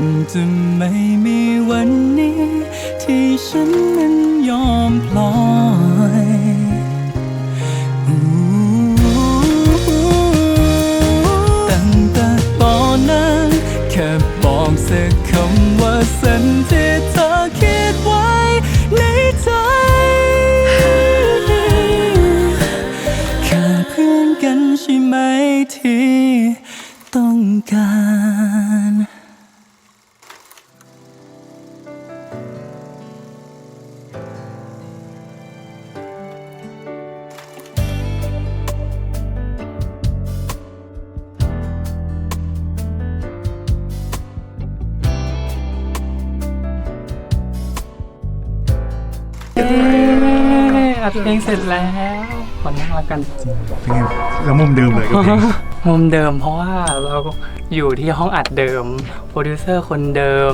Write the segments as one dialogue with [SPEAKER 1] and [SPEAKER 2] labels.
[SPEAKER 1] งจะไม่มีวันนี้ ที่ฉันนั้นยอมปล่อยตั้งแต่ตอนนั้น แค่บอกสักคำว่าสันที่เธอ ดเพ
[SPEAKER 2] ลงเสร็จแล้วขอนั่งแล้วกัน
[SPEAKER 3] เป็นไงแล้วมุมเดิมเลยกับเพลง
[SPEAKER 2] มุมเดิมเพราะว่าเราอยู่ที่ห้องอัดเดิม โปรดิวเซอร์คนเดิม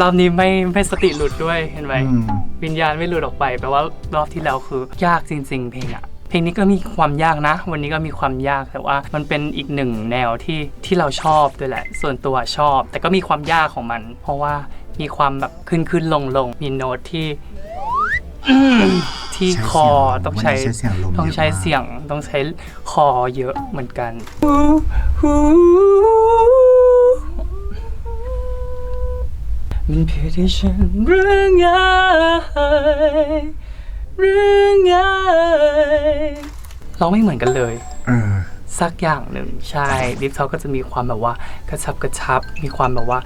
[SPEAKER 2] รอบนี้ไม่ไม่สติหลุดด้วยเห็นไหม
[SPEAKER 3] อืม
[SPEAKER 2] วิญญาณไม่หลุดออกไปแปลว่ารอบที่แล้วคือยากจริง ๆ เพลงอะเพลงนี้ก็มีความยากนะ วันนี้ก็มีความยากแต่ว่ามันเป็นอีกหนึ่งแนวที่ที่เราชอบด้วยแหละ ส่วนตัวชอบ แต่ก็มีความยากของมัน เพราะว่ามีความแบบขึ้นขึ้นลงลงมีโน้ตที่ ที่คอต้องใช้
[SPEAKER 3] ใช้เสียงลม
[SPEAKER 2] ต้องใช้
[SPEAKER 3] เยอะมาก
[SPEAKER 2] เสียงต้องใช้คอเยอะเหมือนกันมันเพื่อที่ฉันเรื่องไงเรื่องไงร้องไม่เหมือนกันเลย
[SPEAKER 3] เออ
[SPEAKER 2] สักอย่างหนึ่งใช่ลิฟเขาก็จะมีความแบบว่ากระชับกระชับ มีความแบบว่า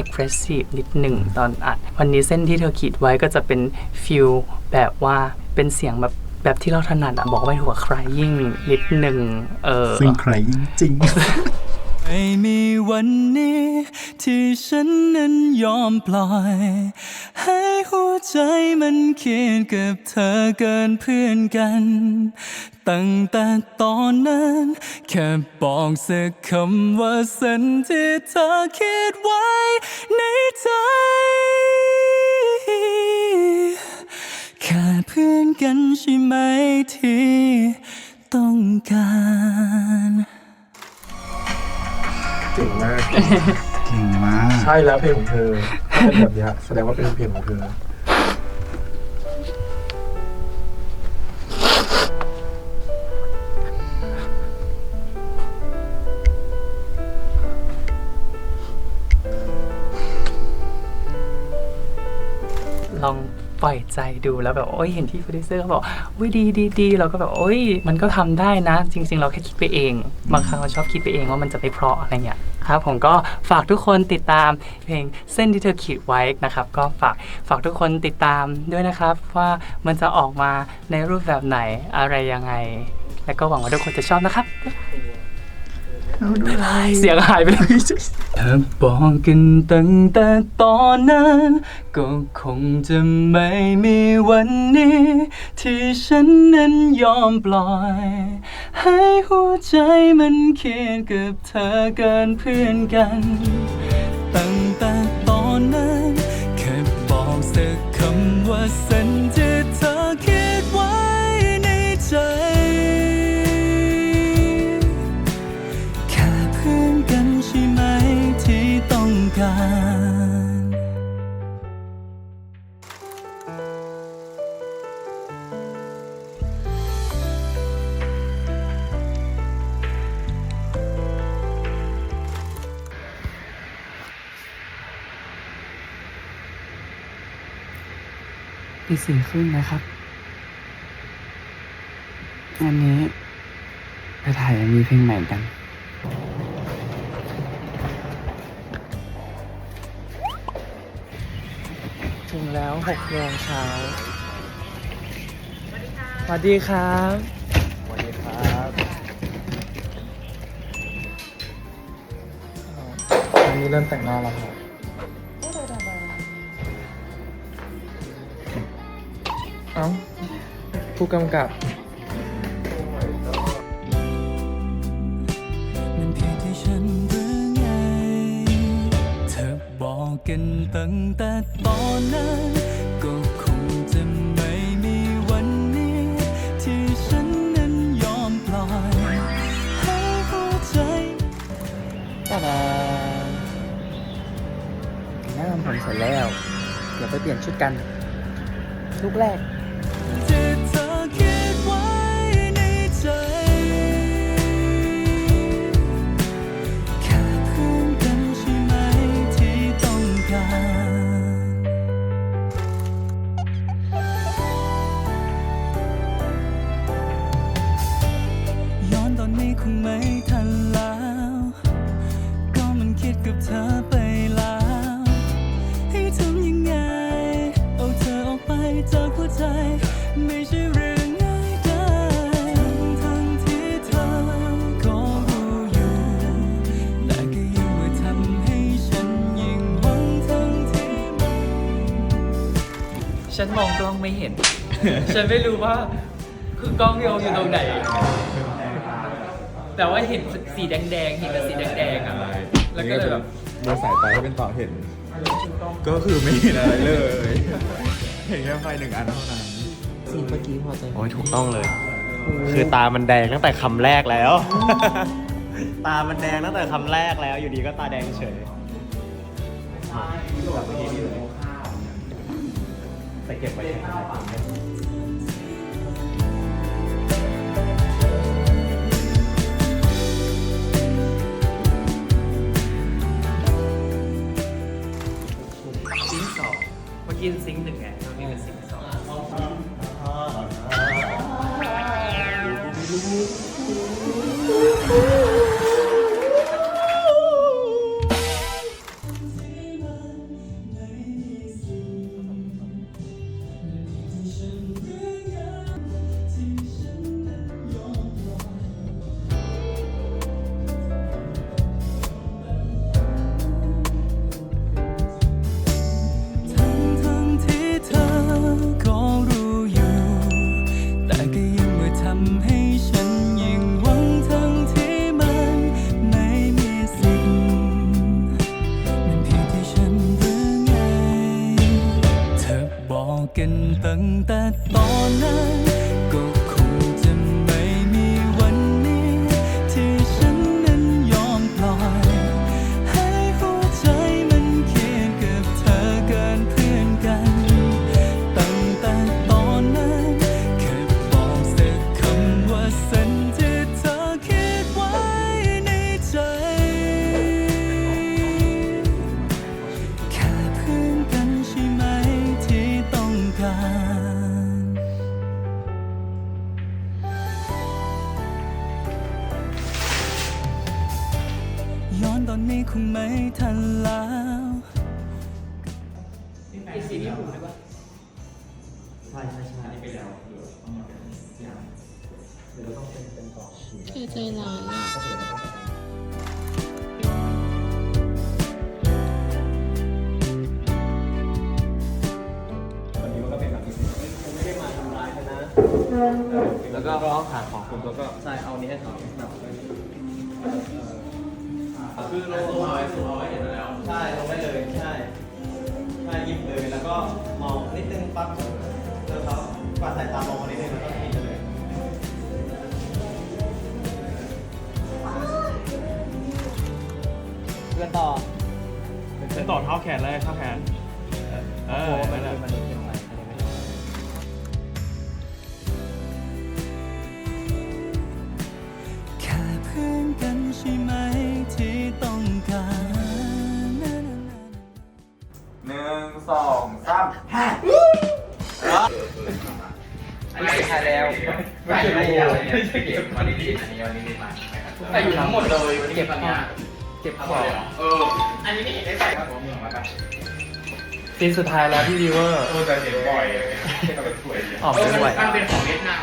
[SPEAKER 2] expressive นิดหนึ่งตอนอัด วันนี้เส้นที่เธอขีดไว้ก็จะเป็นฟิลแบบว่าเป็นเสียงแบบแบบที่เราถนัดอะบอกไม่ถูกว่า crying นิดหนึ่งเออ
[SPEAKER 3] ซึ่งใครจริง
[SPEAKER 1] ไม่มีวันนี้ ที่ฉันนั้นยอมปล่อย ให้หัวใจมันเคียดกับเธอเกินเพื่อนกัน ตั้งแต่ตอนนั้น แค่บอกสักคำว่าสันที่เธอคิดไว้ในใจ แค่เพื่อนกันใช่ไหมที่ต้องการ
[SPEAKER 4] เก่งมากใช่แล้วเพลงของเธอถ้าเป็นแบบเนี้ยแสดงว่าเป็นเพลงของเธอ
[SPEAKER 2] ลองปล่อยใจดูแล้วแบบโอ้ยเห็นที่โปรดิวเซอร์เขาบอกอุ้ยดีดีดีเราก็แบบโอ้ยมันก็ทำได้นะ จริง ๆ เราแค่คิดไปเอง บางครั้งเราชอบคิดไปเองว่ามันจะไม่เพราะอะไรเงี้ย ครับ ผมก็ฝากทุกคนติดตามเพลงเส้นที่เธอขีดไว้นะครับ ก็ฝากฝากทุกคนติดตามด้วยนะครับ ว่ามันจะออกมาในรูปแบบไหนอะไรยังไง แล้วก็หวังว่าทุกคนจะชอบนะครับ เสียงหายไปเลยถ้าบอกกันตั้งแต่ตอนนั้น ก็คงจะไม่มีวันนี้ ที่ฉันนั้นยอมปล่อย ให้หัวใจมันเคียดกับเธอเกินเพื่อนกัน ตั้งแต่ตอนนั้น แค่บอกสักคำว่าสันที่ ตีสี่ครึ่งนะครับอันนี้ไปถ่ายมีเพลงใหม่กันถึงแล้วหกโมงเช้าสวัสดีครับ
[SPEAKER 4] สวัสดีครับอันนี้เริ่มแต่งหน้าแล้วครับ เอ้าผู้กำกับ
[SPEAKER 1] มันผิดที่ฉันหรือไง เธอบอกกันตั้งแต่ตอนนั้น ก็คงจะไม่มีวันนี้ ที่ฉันนั้นยอมปล่อยให้หัวใจ
[SPEAKER 2] ตาดาหน้าผมเส
[SPEAKER 5] ร็จแล้ว เดี๋ยวไปเปลี่ยนชุดกัน ลูกแรก
[SPEAKER 1] คิดไว้ในใจแค่เพื่อนกันใช่ไหมที่ต้องการย้อนตอนนี้คงไม่ทั ฉันม
[SPEAKER 5] องกล้องไม่เห็น ฉันไม่รู้ว่า คือกล้องโยงอยู่ตรงไหน แต่ว่าเห็นสีแดงๆ เห็นแต่สีแดงๆอะ แล้วก็เลยแบบ
[SPEAKER 4] โดยสายตาที่เป็นต่อเห็น ก็คือไม่เห็นอะไรเลย เห็นแค่ไฟหนึ่งอันเท่านั้น
[SPEAKER 5] สีเมื่อกี้พอใจ
[SPEAKER 6] โอ้ยถูกต้องเลย คือตามันแดงตั้งแต่คำแรกแล้ว ตามันแดงตั้งแต่คำแรกแล้ว อยู่ดีก็ตาแดงเฉย แบบเมื่อกี้นี่เลยแต่เก็บไว้แค่ข้างใคื
[SPEAKER 7] อใจร้ายอะ
[SPEAKER 6] แล้วก็ร้องหาของคุณแล้วก็ใช่เอานี้ให้เขาคือลงลงเอาไว้สูงเอาไว้เห็นแล้ว ใช่ลงได้เลยใช่ใช่หยิบเลยแล้วก็มองนิดนึงปั๊บแล้วเขา กวาดสายตามองมานิดนึงแล้วก็หยิบเลย
[SPEAKER 5] เพื่อนต่อ
[SPEAKER 6] เป็นต่อเท้าแขนเลยเท้าแขน เออนั่นแหละ
[SPEAKER 1] แค่เพื่อนกันใช่ไหมที่ต้องการ
[SPEAKER 4] หนึ่งสองสาม
[SPEAKER 5] อันนี้สุดท้ายแล้ว
[SPEAKER 4] ไม่ใช่ไม่ใช่ไม่ใช่เก็บวันนี้อันนี้วันนี้มา
[SPEAKER 5] แต่อยู่ทั้งหมดเลยเก็บของเก็บของ
[SPEAKER 4] เออ อันนี้ไม่เห็นได้ใส่ครับผมมากัน
[SPEAKER 5] ซีนสุดท้ายแล้วพี่วีเวอร์
[SPEAKER 4] เออแต่เห็นบ่อยเลยก็เป็นสวยดี
[SPEAKER 5] ออกไปด้วย
[SPEAKER 4] มันเป็นของเวียดนาม